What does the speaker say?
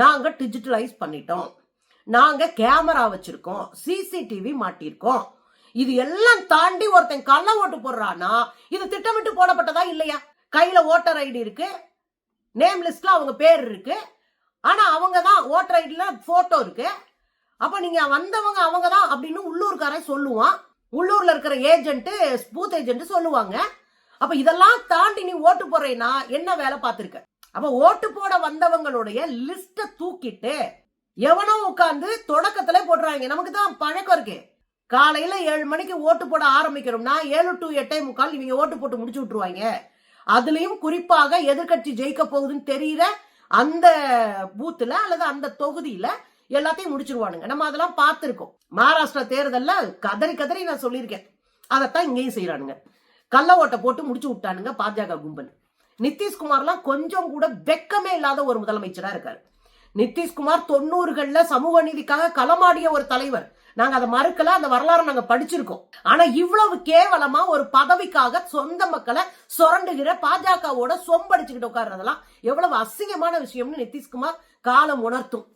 நாங்கள் டிஜிட்டலைஸ் பண்ணிட்டோம். நாங்கள் கேமரா வச்சுருக்கோம். சிசிடிவி மாட்டியிருக்கோம் இது எல்லாம் தாண்டி ஒருத்தன் கள்ள ஓட்டு போடுறானா இது திட்டமிட்டு போடப்பட்டதா இல்லையா? கையில் ஓட்டர் ஐடி இருக்கு. நேம் லிஸ்ட்ல அவங்க பேர் இருக்கு. ஆனால் அவங்க தான் ஓட்டர் ஐடியில் ஃபோட்டோ இருக்கு. அப்போ நீங்கள் வந்தவங்க அவங்க தான் அப்படின்னு உள்ளூர்காரன் சொல்லுவான். உள்ளூரில் இருக்கிற ஏஜென்ட்டு பூத் ஏஜென்ட்டு சொல்லுவாங்க. அப்போ இதெல்லாம் தாண்டி நீ ஓட்டு போறேன்னா என்ன வேலை பார்த்துருக்க? அப்ப ஓட்டு போட வந்தவங்களுடைய லிஸ்ட தூக்கிட்டு எவனோ உட்காந்து தொடக்கத்துல போடுறாங்க. நமக்கு தான் பழக்கம் இருக்கு. காலையில ஏழு மணிக்கு ஓட்டு போட ஆரம்பிக்கிறோம்னா ஏழு டு எட்டே முக்கால் இவங்க ஓட்டு போட்டு முடிச்சு விட்டுருவாங்க. அதுலயும் குறிப்பாக எதிர்க்கட்சி ஜெயிக்க போகுதுன்னு தெரியல அந்த பூத்துல அல்லது அந்த தொகுதியில எல்லாத்தையும் முடிச்சிருவானுங்க. நம்ம அதெல்லாம் பார்த்துருக்கோம். மகாராஷ்டிரா தேர்தல்ல கதறி கதறி நான் சொல்லியிருக்கேன். அதைத்தான் இங்கேயும் செய்யறானுங்க கள்ள ஓட்டை போட்டு முடிச்சு விட்டானுங்க பாஜக கும்பல். நிதிஷ்குமார்லாம் கொஞ்சம் கூட வெக்கமே இல்லாத ஒரு முதலமைச்சரா இருக்காரு. நிதிஷ்குமார் தொண்ணூறுகள்ல சமூக நீதிக்காக களமாடிய ஒரு தலைவர். நாங்க அதை மறுக்கல அந்த வரலாறு நாங்க படிச்சிருக்கோம். ஆனா இவ்வளவு கேவலமா ஒரு பதவிக்காக சொந்த மக்களை சுரண்டுகிற பாஜகவோட சொம்படிச்சுக்கிட்டு உட்கார்றதெல்லாம் எவ்வளவு அசிங்கமான விஷயம்னு நிதிஷ்குமார் காலம் உணர்த்தும்.